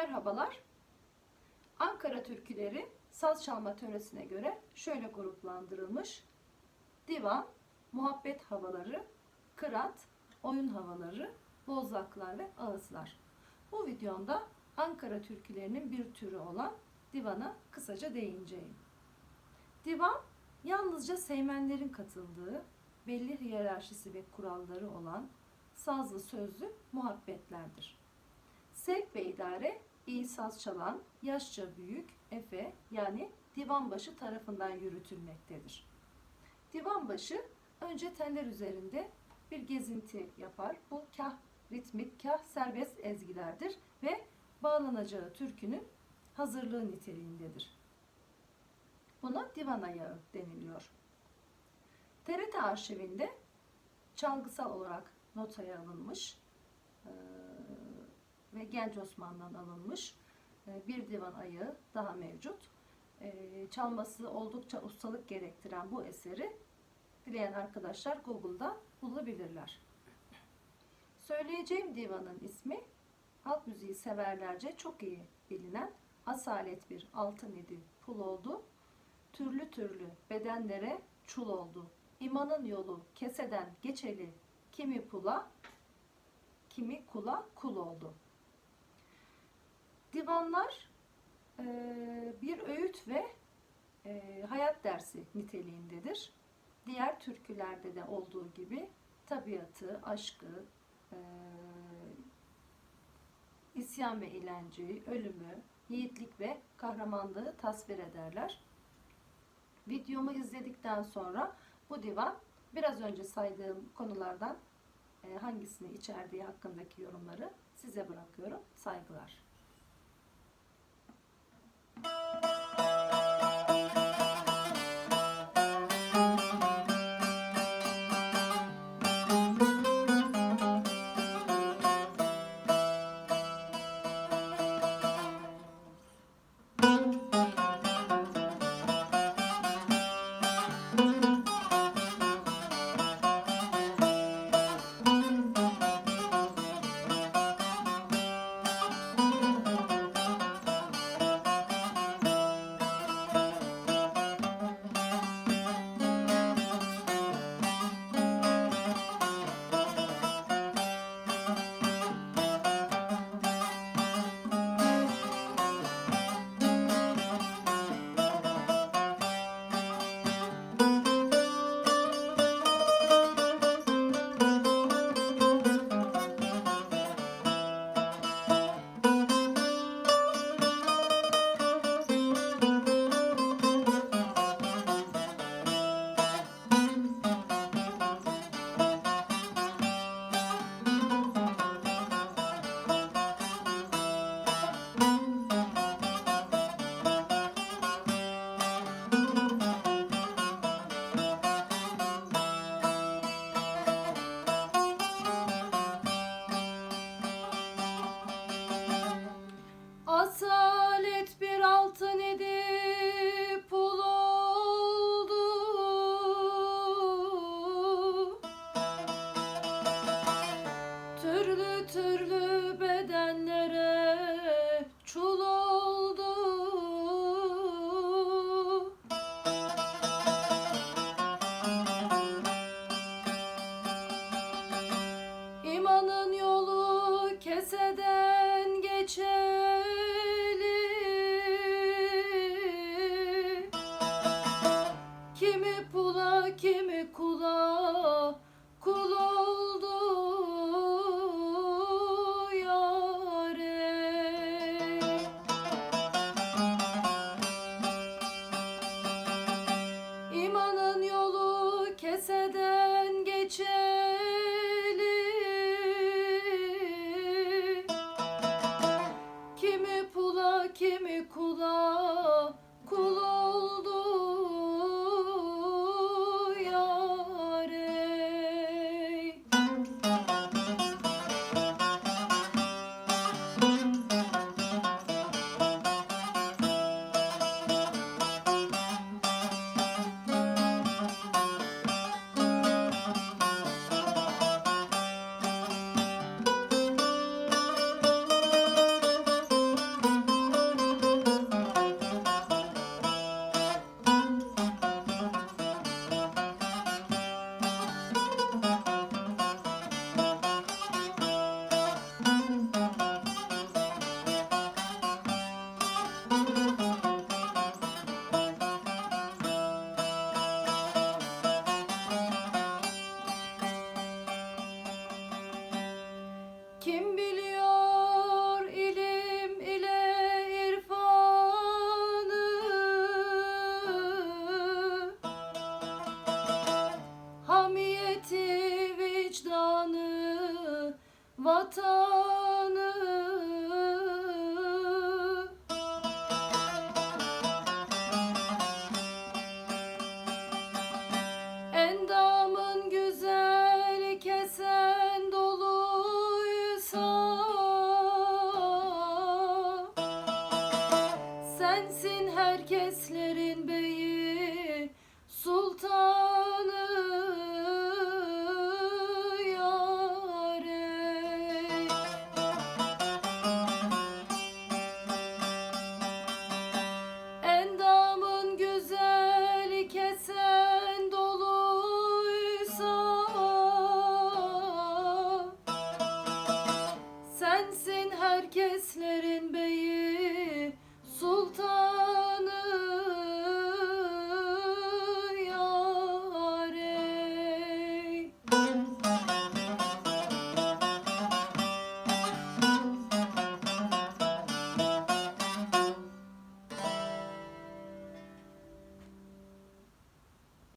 Merhabalar. Ankara türküleri saz çalma töresine göre şöyle gruplandırılmış. Divan, muhabbet havaları, kırat, oyun havaları, bozlaklar ve ağızlar. Bu videomda Ankara türkülerinin bir türü olan divana kısaca değineceğim. Divan, yalnızca seymenlerin katıldığı, belli hiyerarşisi ve kuralları olan sazlı sözlü muhabbetlerdir. Sevk ve idare iyi saz çalan, yaşça büyük, efe yani divanbaşı tarafından yürütülmektedir. Divanbaşı önce teller üzerinde bir gezinti yapar. Bu kah ritmik, kah serbest ezgilerdir ve bağlanacağı türkünün hazırlığı niteliğindedir. Buna divan ayağı deniliyor. TRT arşivinde çalgısal olarak notaya alınmış ve Genç Osman'dan alınmış eee, bir divan ayağı daha mevcut. Eee, Çalması oldukça ustalık gerektiren bu eseri dileyen arkadaşlar Google'da bulabilirler. Söyleyeceğim divanın ismi halk müziği severlerce çok iyi bilinen asalet bir altın idi pul oldu. Türlü türlü bedenlere çul oldu. İmanın yolu keseden geçeli kimi pula kimi kula kul oldu. Divanlar eee, bir öğüt ve eee, hayat dersi niteliğindedir. Diğer türkülerde de olduğu gibi tabiatı, aşkı, eee, isyan ve eğlenceyi, ölümü, yiğitlik ve kahramanlığı tasvir ederler. Videomu izledikten sonra bu divan biraz önce saydığım konulardan e, hangisini içerdiği hakkındaki yorumları size bırakıyorum. Saygılar. Asalet kimi kula kul oldu yare. İmanın yolu keseden geçeli kimi pula kimi kula vatanı. Endamın güzel kesen doluysa Sensin herkeslerin beyi sultan herkesle